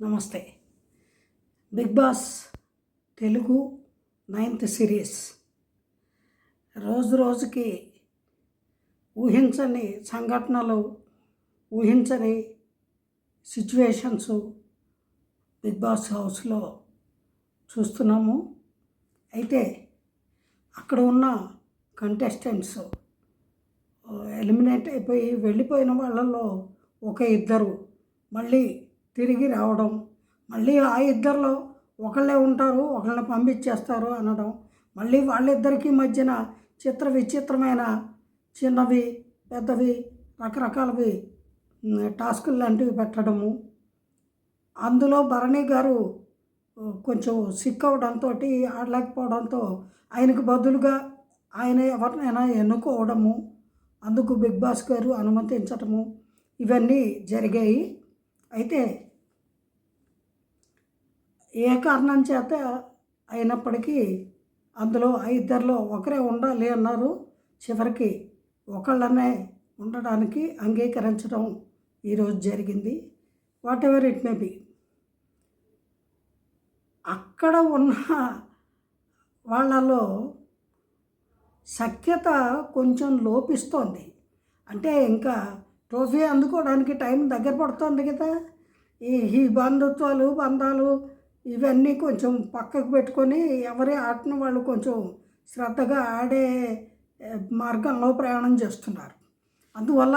నమస్తే. Bigg Boss Telugu ninth series. రోజు రోజుకి ఊహించని సంఘటనలు ఊహించని సిచ్యువేషన్స్ బిగ్ బాస్ హౌస్లో చూస్తున్నాము. అయితే అక్కడ ఉన్న కంటెస్టెంట్స్ ఎలిమినేట్ అయిపోయి వెళ్ళిపోయిన వాళ్ళల్లో ఒక ఇద్దరు. మళ్ళీ తిరిగి రావడం. మళ్ళీ ఆ ఇద్దరిలో ఒకళ్ళే ఉంటారు ఒకళ్ళని పంపించేస్తారు అనడం. మళ్ళీ వాళ్ళిద్దరికీ మధ్యన చిత్ర విచిత్రమైన చిన్నవి పెద్దవి రకరకాలవి టాస్కులు లాంటివి పెట్టడము. అందులో భరణి గారు కొంచెం సిక్ అవడంతో ఆడలేకపోవడంతో ఆయనకు బదులుగా ఆయన ఎవరినైనా ఎన్నుకోవడము. అందుకు బిగ్ బాస్ గారు అనుమతించటము. ఇవన్నీ జరిగాయి. అయితే ఏ కారణం చేత అయినప్పటికీ అందులో ఇద్దరిలో ఒకరే ఉండాలి అన్నారు. చివరికి ఒకళ్ళనే ఉండడానికి అంగీకరించడం ఈరోజు జరిగింది. Whatever it may be. అక్కడ ఉన్న వాళ్ళలో సఖ్యత కొంచెం లోపిస్తోంది. అంటే ఇంకా ట్రోఫీ అందుకోవడానికి టైం దగ్గర పడుతుంది కదా. ఈ ఈ బంధుత్వాలు బంధాలు ఇవన్నీ కొంచెం పక్కకు పెట్టుకొని ఎవరి ఆటను వాళ్ళు కొంచెం శ్రద్ధగా ఆడే మార్గంలో ప్రయాణం చేస్తున్నారు. అందువల్ల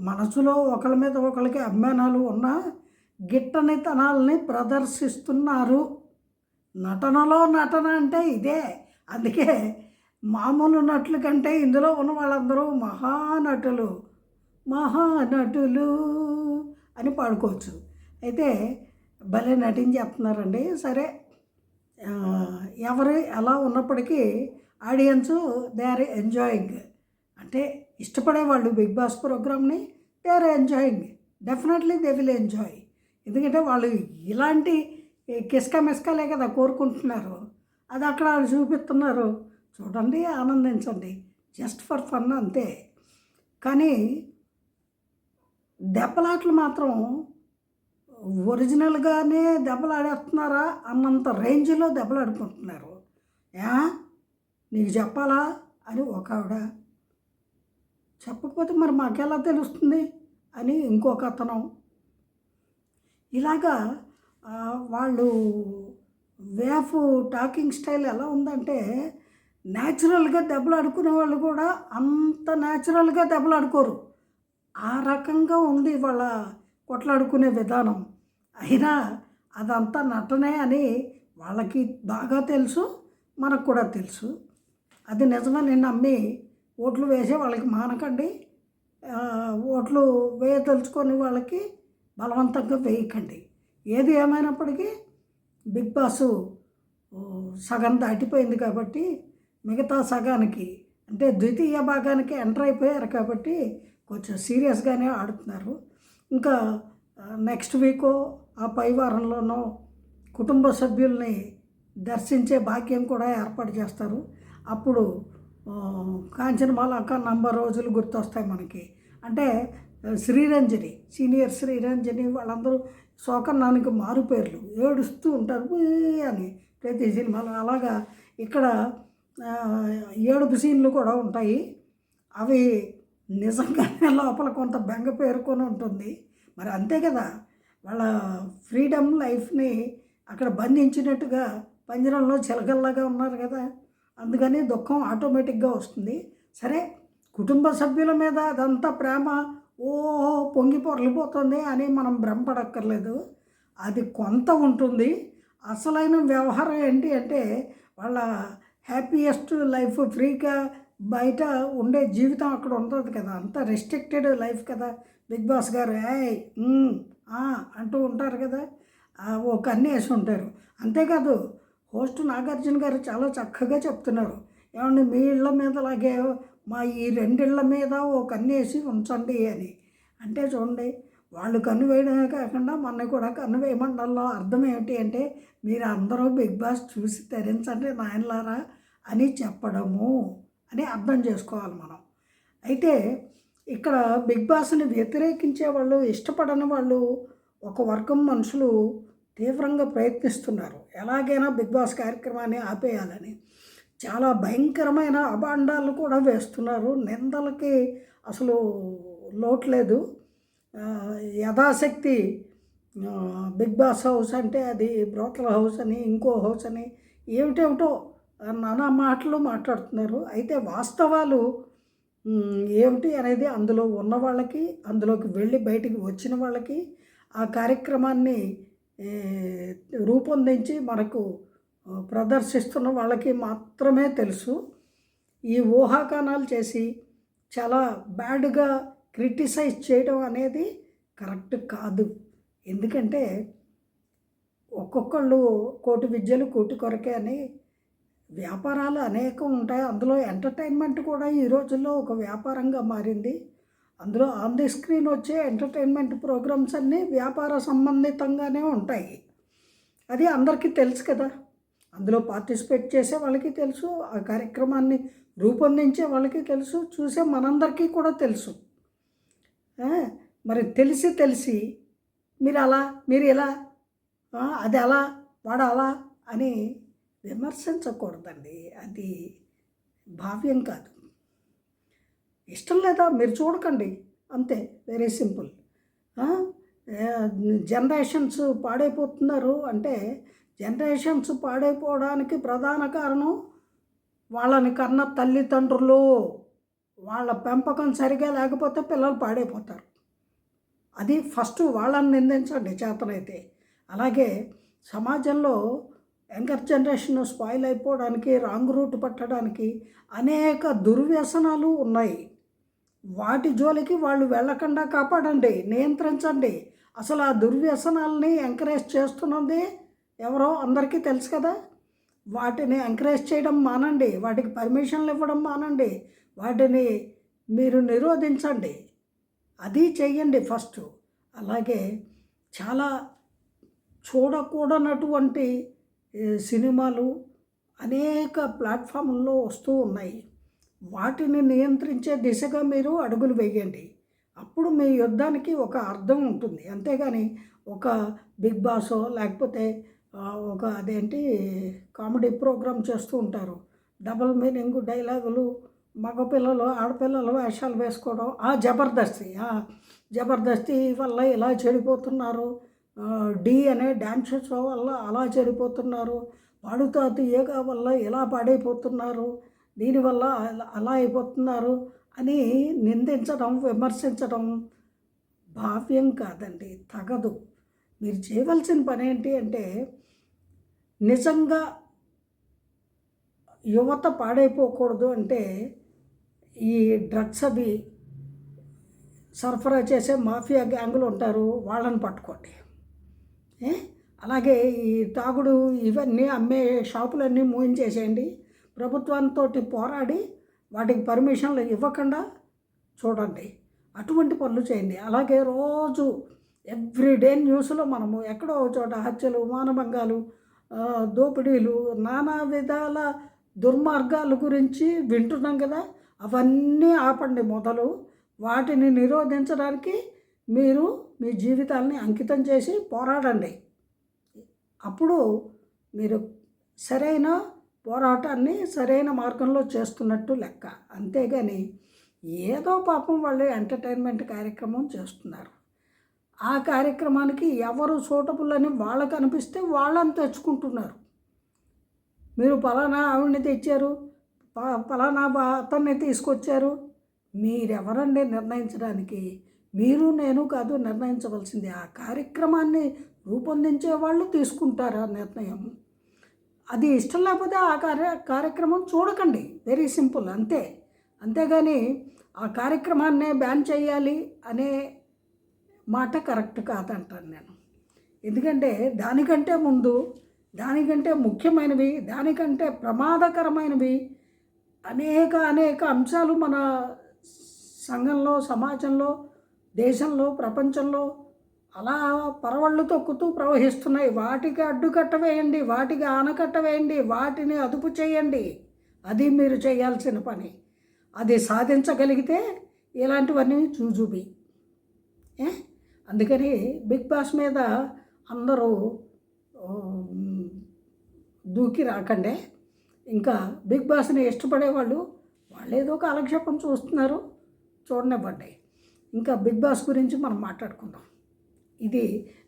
మనసులో ఒకరి మీద ఒకరికి అభిమానాలు ఉన్నా గిట్టనితనాలని ప్రదర్శిస్తున్నారు. నటనలో నటన అంటే ఇదే. అందుకే మామూలు నటుల కంటే ఇందులో ఉన్న వాళ్ళందరూ మహానటులు మహానటులు అని పాడుకోవచ్చు. అయితే భలే నటించేస్తున్నారండి సరే ఎవరు ఎలా ఉన్నప్పటికీ ఆడియన్స్ దే ఆర్ ఎంజాయింగ్. అంటే ఇష్టపడే వాళ్ళు బిగ్ బాస్ ప్రోగ్రామ్ని they are enjoying. Definitely they will enjoy. ఎందుకంటే వాళ్ళు ఇలాంటి కిస్క మిస్కలే కదా కోరుకుంటున్నారు. అది అక్కడ వాళ్ళు చూపిస్తున్నారు. చూడండి ఆనందించండి. జస్ట్ ఫర్ ఫన్ అంతే. కానీ దెబ్బలాటలు మాత్రం ఒరిజినల్గానే దెబ్బలాడేస్తున్నారా అన్నంత రేంజ్లో దెబ్బలాడుకుంటున్నారు. ఏ? నీకు చెప్పాలా? అని ఒక ఆవిడ చెప్పకపోతే మరి మాకెలా తెలుస్తుంది? అని ఇంకొక అతను. ఇలాగా వాళ్ళు వే ఆఫ్ టాకింగ్ స్టైల్ ఎలా ఉందంటే న్యాచురల్గా దెబ్బలాడుకునే వాళ్ళు కూడా అంత న్యాచురల్గా దెబ్బలాడుకోరు. ఆ రకంగా ఉంది వాళ్ళ కొట్లాడుకునే విధానం. అయినా అదంతా నటనే అని వాళ్ళకి బాగా తెలుసు మనకు కూడా తెలుసు. అది నిజమని నమ్మి ఓట్లు వేసే వాళ్ళకి మానకండి. ఓట్లు వేయదలుచుకొని వాళ్ళకి బలవంతంగా వేయకండి. ఏది ఏమైనప్పటికీ బిగ్ బాస్ సగం దాటిపోయింది కాబట్టి మిగతా సగానికి అంటే ద్వితీయ భాగానికి ఎంటర్ అయిపోయారు కాబట్టి కొంచెం సీరియస్గానే ఆడుతున్నారు. ఇంకా నెక్స్ట్ వీకో ఆ పై వారంలోనో కుటుంబ సభ్యుల్ని దర్శించే భాగ్యం కూడా ఏర్పాటు చేస్తారు. అప్పుడు కాంచనమాల అక్క నంబర్ రోజులు గుర్తొస్తాయి మనకి. అంటే శ్రీరంజని సీనియర్ శ్రీరంజని వాళ్ళందరూ శోకన్నానికి మారు పేర్లు ఏడుస్తూ ఉంటారు అని ప్రతి సినిమాలో. అలాగా ఇక్కడ ఏడుపు సీన్లు కూడా ఉంటాయి. అవి నిజంగానే లోపల కొంత బెంగ పేరుకొని ఉంటుంది. మరి అంతే కదా వాళ్ళ ఫ్రీడమ్ లైఫ్ని అక్కడ బంధించినట్టుగా పంజరంలో చిలకల్లాగా ఉన్నారు కదా అందుకని దుఃఖం ఆటోమేటిక్గా వస్తుంది. సరే కుటుంబ సభ్యుల మీద అదంతా ప్రేమ ఓ పొంగి పొరలిపోతుంది అని మనం భ్రమపడక్కర్లేదు. అది కొంత ఉంటుంది. అసలైన వ్యవహారం ఏంటి అంటే వాళ్ళ హ్యాపీయెస్ట్ లైఫ్ ఫ్రీగా బయట ఉండే జీవితం అక్కడ ఉంటుంది కదా. అంత రెస్ట్రిక్టెడ్ లైఫ్ కదా. బిగ్ బాస్ గారు ఏయ్ అంటూ ఉంటారు కదా. ఓ కన్ను వేసి ఉంటారు. అంతేకాదు హోస్ట్ నాగార్జున గారు చాలా చక్కగా చెప్తున్నారు. ఏమండి మీ ఇళ్ళ మీద అలాగే మా ఈ రెండిళ్ళ మీద ఓ కన్ను వేసి ఉంచండి అని. అంటే చూడండి వాళ్ళు కన్ను వేయడమే కాకుండా మన కూడా కన్ను వేయమండల్లో అర్థం ఏమిటి అంటే మీరు అందరూ బిగ్ బాస్ చూసి తెరించండి నాయనలారా అని చెప్పడము. అని అర్థం చేసుకోవాలి మనం. అయితే ఇక్కడ బిగ్ బాస్ని వ్యతిరేకించే వాళ్ళు ఇష్టపడని వాళ్ళు ఒక వర్గం మనుషులు తీవ్రంగా ప్రయత్నిస్తున్నారు. ఎలాగైనా బిగ్ బాస్ కార్యక్రమాన్ని ఆపేయాలని. చాలా భయంకరమైన అభాండాలు కూడా వేస్తున్నారు. నిందలకి అసలు లోటు లేదు. యథాశక్తి బిగ్ బాస్ హౌస్ అంటే అది బ్రోకల్ హౌస్ అని ఇంకో హౌస్ అని ఏమిటేమిటో నానా మాటలు మాట్లాడుతున్నారు. అయితే వాస్తవాలు ఏమిటి అనేది అందులో ఉన్న వాళ్ళకి అందులోకి వెళ్ళి బయటికి వచ్చిన వాళ్ళకి ఆ కార్యక్రమాన్ని రూపొందించి మనకు ప్రదర్శిస్తున్న వాళ్ళకి మాత్రమే తెలుసు. ఈ ఊహాగానాలు చేసి చాలా బ్యాడ్గా క్రిటిసైజ్ చేయడం అనేది కరెక్ట్ కాదు. ఎందుకంటే ఒక్కొక్కళ్ళు కోటి విద్యలు కోటి కొరకే అని వ్యాపారాలు అనేకం ఉంటాయి. అందులో ఎంటర్టైన్మెంట్ కూడా ఈ రోజుల్లో ఒక వ్యాపారంగా మారింది. అందులో ఆన్ ది స్క్రీన్ వచ్చే ఎంటర్టైన్మెంట్ ప్రోగ్రామ్స్ అన్నీ వ్యాపార సంబంధితంగానే ఉంటాయి. అది అందరికీ తెలుసు కదా. అందులో పార్టిసిపేట్ చేసే వాళ్ళకి తెలుసు ఆ కార్యక్రమాన్ని రూపొందించే వాళ్ళకి తెలుసు చూసే మనందరికీ కూడా తెలుసు. మరి తెలిసి తెలిసి మీరు అలా మీరు ఇలా అది అలా వాడు అలా అని విమర్శించకూడదండి. అది భావ్యం కాదు. ఇష్టం లేదా మీరు చూడకండి. అంతే వెరీ సింపుల్. జనరేషన్స్ పాడైపోతున్నారు అంటే జనరేషన్స్ పాడైపోవడానికి ప్రధాన కారణం వాళ్ళని కన్న తల్లిదండ్రులు. వాళ్ళ పెంపకం సరిగా లేకపోతే పిల్లలు పాడైపోతారు. అది ఫస్ట్ వాళ్ళని నిందించండి చేతనైతే. అలాగే సమాజంలో యంగర్ జనరేషన్ స్పాయిల్ అయిపోవడానికి రాంగ్ రూట్ పట్టడానికి అనేక దుర్వ్యసనాలు ఉన్నాయి. వాటి జోలికి వాళ్ళు వెళ్ళకుండా కాపాడండి నియంత్రించండి. అసలు ఆ దుర్వ్యసనాలని ఎంకరేజ్ చేస్తున్నది ఎవరో అందరికీ తెలుసు కదా? వాటిని ఎంకరేజ్ చేయడం మానండి వాటికి పర్మిషన్లు ఇవ్వడం మానండి వాటిని మీరు నిరోధించండి. అది చెయ్యండి ఫస్ట్. అలాగే చాలా చూడకూడనటువంటి సినిమాలు అనేక ప్లాట్ఫామ్ల్లో వస్తూ ఉన్నాయి. వాటిని నియంత్రించే దిశగా మీరు అడుగులు వేయండి. అప్పుడు మీ యుద్ధానికి ఒక అర్థం ఉంటుంది. అంతేగాని ఒక బిగ్ బాసో లేకపోతే ఒక అదేంటి కామెడీ ప్రోగ్రామ్ చేస్తూ ఉంటారు. డబుల్ మీనింగ్ డైలాగులు మగపిల్లలు ఆడపిల్లలు వేషాలు వేసుకోవడం ఆ జబర్దస్తి ఆ, జబర్దస్తి వల్ల ఇలా చెడిపోతున్నారు. డి అనే డ్యాన్స్ షో వల్ల అలా చెడిపోతున్నారు. పాడుతా తీయగా వల్ల ఇలా పాడైపోతున్నారు. దీనివల్ల అలా అలా అయిపోతున్నారు అని నిందించడం విమర్శించడం భావ్యం కాదండి తగదు. మీరు చేయవలసిన పని ఏంటి అంటే నిజంగా యువత పాడైపోకూడదు అంటే ఈ డ్రగ్స్ అవి సరఫరా చేసే మాఫియా గ్యాంగులు ఉంటారు వాళ్ళని పట్టుకోండి. అలాగే ఈ తాగుడు ఇవన్నీ అమ్మే షాపులన్నీ మూయించేసేయండి. ప్రభుత్వంతో పోరాడి వాటికి పర్మిషన్లు ఇవ్వకుండా చూడండి. అటువంటి పనులు చేయండి. అలాగే రోజు ఎవ్రీడే న్యూస్లో మనము ఎక్కడో ఒక చోట హత్యలు మానభంగాలు దోపిడీలు నానా విధాల దుర్మార్గాల గురించి వింటున్నాం కదా? అవన్నీ ఆపండి మొదలు. వాటిని నిరోధించడానికి మీరు మీ జీవితాల్ని అంకితం చేసి పోరాడండి. అప్పుడు మీరు సరైన పోరాటాన్ని సరైన మార్గంలో చేస్తున్నట్టు లెక్క. అంతేగాని ఏదో పాపం వాళ్ళు ఎంటర్టైన్మెంట్ కార్యక్రమం చేస్తున్నారు. ఆ కార్యక్రమానికి ఎవరు సూటబుల్ అని వాళ్ళకు అనిపిస్తే వాళ్ళని తెచ్చుకుంటున్నారు. మీరు పలానా ఆవిడని తెచ్చారు ప- పలానా అతన్ని తీసుకొచ్చారు. మీరెవరండి నిర్ణయించడానికి? మీరు నేను కాదు నిర్ణయించవలసింది. ఆ కార్యక్రమాన్ని రూపొందించే వాళ్ళు తీసుకుంటారు ఆ నిర్ణయం? అది ఇష్టం లేకపోతే ఆ కార్య కార్యక్రమం చూడకండి. Very simple. అంతే. అంతేగాని ఆ కార్యక్రమాన్నే బ్యాన్ చేయాలి అనే మాట కరెక్ట్ కాదంటాను నేను. ఎందుకంటే దానికంటే ముందు దానికంటే ముఖ్యమైనవి దానికంటే ప్రమాదకరమైనవి అనేక అనేక అంశాలు మన సంఘంలో సమాజంలో దేశంలో ప్రపంచంలో అలా పరవళ్ళు తొక్కుతూ ప్రవహిస్తున్నాయి. వాటికి అడ్డుకట్ట వేయండి వాటికి ఆనకట్ట వేయండి వాటిని అదుపు చేయండి. అది మీరు చేయాల్సిన పని. అది సాధించగలిగితే ఇలాంటివన్నీ చూజుబి. ఏ? అందుకని బిగ్ బాస్ మీద అందరూ దూకి రాకండే. ఇంకా బిగ్ బాస్ని ఇష్టపడే వాళ్ళు వాళ్ళు ఏదో కాలక్షేపం చూస్తున్నారు. చూడనివ్వండి. ఇంకా బిగ్ బాస్ గురించి మనం మాట్లాడుకుందాం. ఇది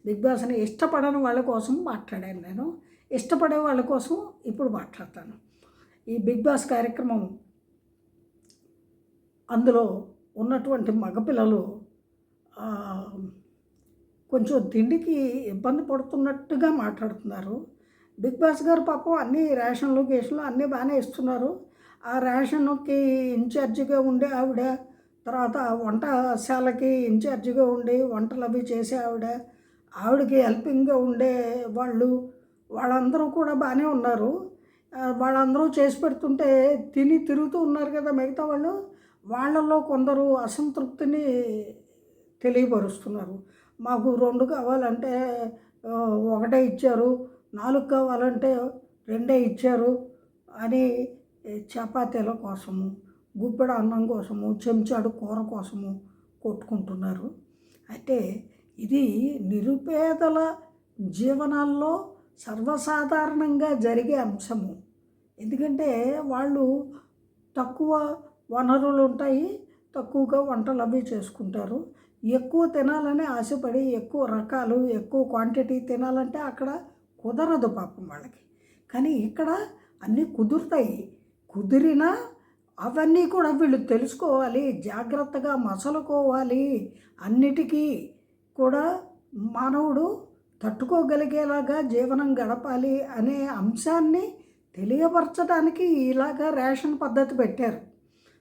బిగ్ బాస్ని ఇష్టపడని వాళ్ళ కోసం మాట్లాడాను నేను. ఇష్టపడే వాళ్ళ కోసం ఇప్పుడు మాట్లాడతాను. ఈ బిగ్ బాస్ కార్యక్రమం అందులో ఉన్నటువంటి మగపిల్లలు కొంచెం తిండికి ఇబ్బంది పడుతున్నట్టుగా మాట్లాడుతున్నారు. బిగ్ బాస్ గారు పాపం అన్ని రేషన్లు గేషన్లు అన్నీ బాగానే ఇస్తున్నారు. ఆ రేషన్కి ఇన్ఛార్జిగా ఉండే ఆవిడ తర్వాత వంటశాలకి ఇన్ఛార్జిగా ఉండి వంటలు అవి చేసే ఆవిడ ఆవిడకి హెల్పింగ్గా ఉండే వాళ్ళు వాళ్ళందరూ కూడా బాగానే ఉన్నారు. వాళ్ళందరూ చేసి పెడుతుంటే తిని తిరుగుతూ ఉన్నారు కదా మిగతా వాళ్ళు. వాళ్ళల్లో కొందరు అసంతృప్తిని తెలియపరుస్తున్నారు. మాకు రెండు కావాలంటే ఒకటే ఇచ్చారు నాలుగు కావాలంటే రెండే ఇచ్చారు అని చపాతీల కోసము. గుప్పెడ అన్నం కోసము చెంచాడు కూర కోసము కొట్టుకుంటున్నారు. అయితే ఇది నిరుపేదల జీవనాల్లో సర్వసాధారణంగా జరిగే అంశము. ఎందుకంటే వాళ్ళు తక్కువ వనరులు ఉంటాయి తక్కువగా వంటలు అవి చేసుకుంటారు. ఎక్కువ తినాలని ఆశపడి ఎక్కువ రకాలు ఎక్కువ క్వాంటిటీ తినాలంటే అక్కడ కుదరదు పాపం వాళ్ళకి. కానీ ఇక్కడ అన్నీ కుదురుతాయి. కుదిరినా అవన్నీ కూడా వీళ్ళు తెలుసుకోవాలి జాగ్రత్తగా మసలుకోవాలి. అన్నిటికీ కూడా మానవుడు తట్టుకోగలిగేలాగా జీవనం గడపాలి అనే అంశాన్ని తెలియపరచడానికి ఇలాగా రేషన్ పద్ధతి పెట్టారు.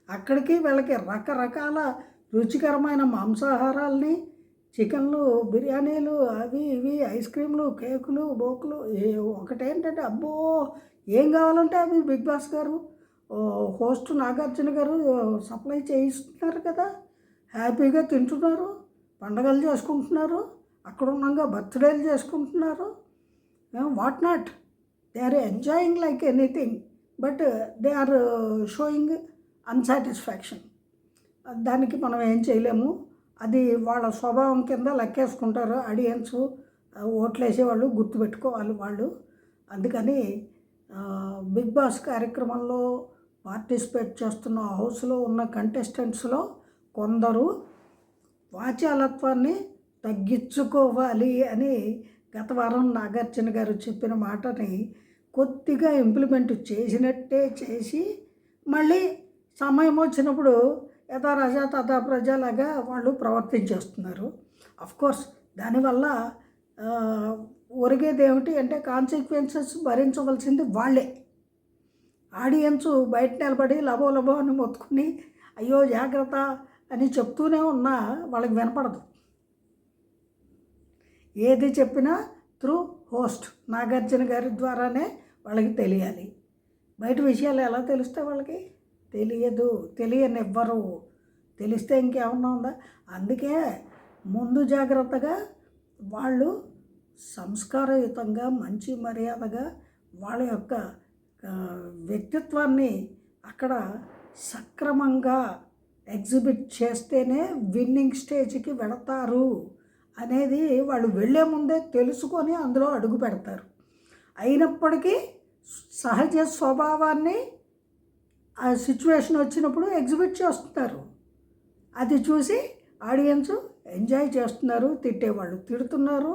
అక్కడికి వీళ్ళకి రకరకాల రుచికరమైన మాంసాహారాల్ని చికెన్లు బిర్యానీలు అవి ఇవి ఐస్ క్రీమ్లు కేకులు బోకులు ఒకటేంటంటే అబ్బో ఏం కావాలంటే అవి బిగ్ బాస్ గారు. హోస్ట్ నాగార్జున గారు సప్లై చేయిస్తున్నారు కదా. హ్యాపీగా తింటున్నారు. పండగలు చేసుకుంటున్నారు. అక్కడ ఉన్నాగా బర్త్డేలు చేసుకుంటున్నారు. What not? They are enjoying like anything but they are showing unsatisfaction. దానికి మనం ఏం చేయలేము. అది వాళ్ళ స్వభావం కింద లెక్కేసుకుంటారు ఆడియన్స్. ఓట్లేసేవాళ్ళు గుర్తుపెట్టుకోవాలి వాళ్ళు. అందుకని బిగ్ బాస్ కార్యక్రమంలో పార్టిసిపేట్ చేస్తున్న హౌస్లో ఉన్న కంటెస్టెంట్స్లో కొందరు వాచాలత్వాన్ని తగ్గించుకోవాలి అని గత వారం నాగార్జున గారు చెప్పిన మాటని కొద్దిగా ఇంప్లిమెంట్ చేసినట్టే చేసి మళ్ళీ సమయం వచ్చినప్పుడు యథా రజా తథా ప్రజలాగా వాళ్ళు ప్రవర్తించేస్తున్నారు. కోర్స్ దానివల్ల ఒరిగేది ఏమిటి అంటే కాన్సిక్వెన్సెస్ భరించవలసింది వాళ్ళే. ఆడియన్స్ బయట నిలబడి లబో లబో అని మొత్తుకుని అయ్యో జాగ్రత్త అని చెప్తూనే ఉన్నా వాళ్ళకి వినపడదు. ఏది చెప్పినా త్రూ హోస్ట్ నాగార్జున గారి ద్వారానే వాళ్ళకి తెలియాలి. బయట విషయాలు ఎలా తెలుస్తాయి వాళ్ళకి? తెలియదు తెలియనివ్వరు. తెలిస్తే ఇంకేమన్నా ఉందా? అందుకే ముందు జాగ్రత్తగా వాళ్ళు సంస్కారయుతంగా మంచి మర్యాదగా వాళ్ళ యొక్క వ్యక్తిత్వాన్ని అక్కడ సక్రమంగా ఎగ్జిబిట్ చేస్తేనే విన్నింగ్ స్టేజ్కి వెళతారు అనేది వాళ్ళు వెళ్ళే ముందే తెలుసుకొని అందులో అడుగు పెడతారు. అయినప్పటికీ సహజ స్వభావాన్ని ఆ సిచ్యువేషన్ వచ్చినప్పుడు ఎగ్జిబిట్ చేస్తున్నారు. అది చూసి ఆడియన్స్ ఎంజాయ్ చేస్తున్నారు తిట్టేవాళ్ళు తిడుతున్నారు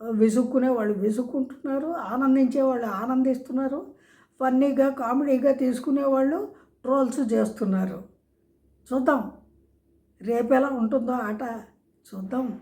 విసుక్కునే వాళ్ళు విసుక్కుంటున్నారు ఆనందించే వాళ్ళు ఆనందిస్తున్నారు. ఫన్నీగా కామెడీగా తీసుకునే వాళ్ళు ట్రోల్స్ చేస్తున్నారు. చూద్దాం. రేపు ఎలా ఉంటుందో ఆట? చూద్దాం.